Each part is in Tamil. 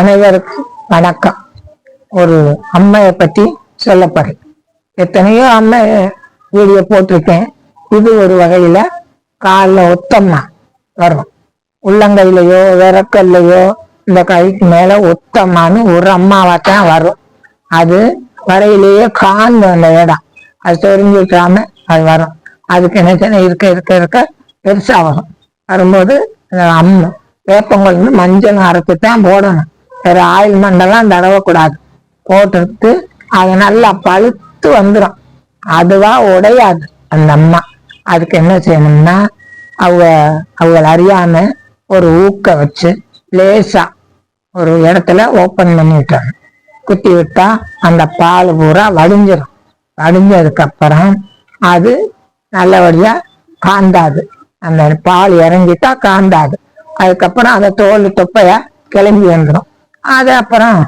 அனைவருக்கும் வணக்கம். ஒரு அம்மையை பத்தி சொல்ல எத்தனையோ அம்மை வீடியோ போட்டிருக்கேன். இது ஒரு வகையில காலில் ஒத்தம்மா வரும். உள்ளங்கையிலையோ விரக்கல்லையோ இந்த கைக்கு மேல ஒத்தம்மான்னு ஒரு அம்மாவாக தான் வரும். அது வரையிலேயே காந்த அந்த இடம். அது தெரிஞ்சுக்காம அது வரும். அதுக்கு என்ன செய்யணும் இருக்க இருக்க இருக்க பெருசா வரும். வரும்போது அம்மை வேப்பங்கொழுந்து மஞ்சள் அரைத்து தான் போடணும். வேற ஆயில் மண்டெல்லாம் தடவக்கூடாது. போட்டுட்டு அது நல்லா பழுத்து வந்துடும் அதுவா உடையாது அந்த அம்மா. அதுக்கு என்ன செய்யணும்னா அவங்க அவங்கள அறியாம ஒரு ஊக்க வச்சு லேசா ஒரு இடத்துல ஓப்பன் பண்ணி விட்டாங்க குத்தி விட்டா அந்த பால் பூரா வடிஞ்சிடும் வடிஞ்சதுக்கு அப்புறம் அது நல்லபடியா காந்தாது. அந்த பால் இறங்கிட்டா காந்தாது. அதுக்கப்புறம் அந்த தோல் தொப்பைய கிளம்பி வந்துடும் அதை அப்புறம்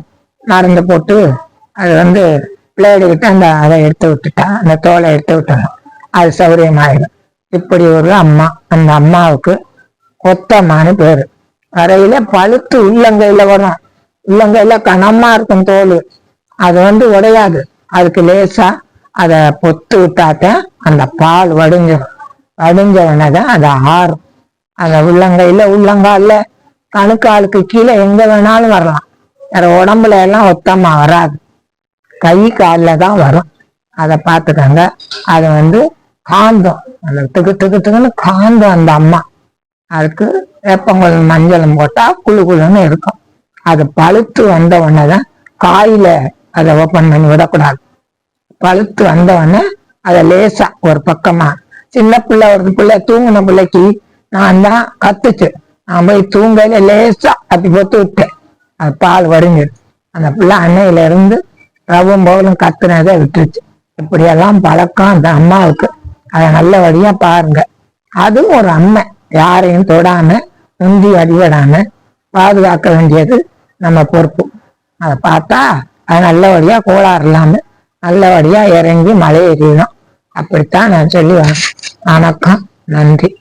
மருந்து போட்டு அது வந்து பிளேடு அந்த அதை எடுத்து விட்டுட்டா அந்த தோலை எடுத்து விட்டணும் அது சௌரியமாயிடும் இப்படி ஒரு அம்மா அந்த அம்மாவுக்கு கொத்தம்மான்னு பேரு. வரையில பழுத்து உள்ளங்கையில வரும். உள்ளங்கையில கனமா இருக்கும் தோல். அது வந்து உடையாது. அதுக்கு லேசா அதை பொத்து விட்டாத்தான் அந்த பால் வடிஞ்சிடும் வடிஞ்ச உடனே தான் அது ஆறும். அந்த உள்ளங்கையில உள்ளங்கால கணுக்காலுக்கு கீழே எங்க வேணாலும் வரலாம். வேற உடம்புல எல்லாம் ஒத்தமா வராது. கை காலில் தான் வரும். அதை பார்த்துக்கங்க. அது வந்து காந்தம். அந்த திக்கு திக்கு திக்குன்னு காந்தம் அந்த அம்மா. அதுக்கு வேப்பங்கல் மஞ்சளும் போட்டா குளு குளுன்னு இருக்கும். அது பழுத்து வந்த உடனே தான் காயில அதை ஓப்பன் பண்ணி விடக்கூடாது. பழுத்து வந்த உடனே அதை லேசா ஒரு பக்கமா. சின்ன பிள்ளை ஒரு பிள்ளை தூங்கின பிள்ளைக்கு நான் தான் கத்துச்சு. நான் போய் தூங்கல லேசா அப்படி பொத்து விட்டேன். அது பால் வடிஞ்சிடுச்சு அந்த பிள்ளை அன்னையில இருந்து ரவும் போகலும் கத்துனதை விட்டுருச்சு. இப்படியெல்லாம் பழக்கம் அந்த அம்மாவுக்கு. அதை நல்லபடியா பாருங்க. அதுவும் ஒரு அம்மை. யாரையும் தொடாம உந்தி அடிபடாம பாதுகாக்க வேண்டியது நம்ம பொறுப்பு. அதை பார்த்தா அது நல்லபடியா கோளாறு இல்லாம நல்லபடியா இறங்கி மலை ஏறிடும். அப்படித்தான் நான் சொல்லி வரேன் வணக்கம். நன்றி.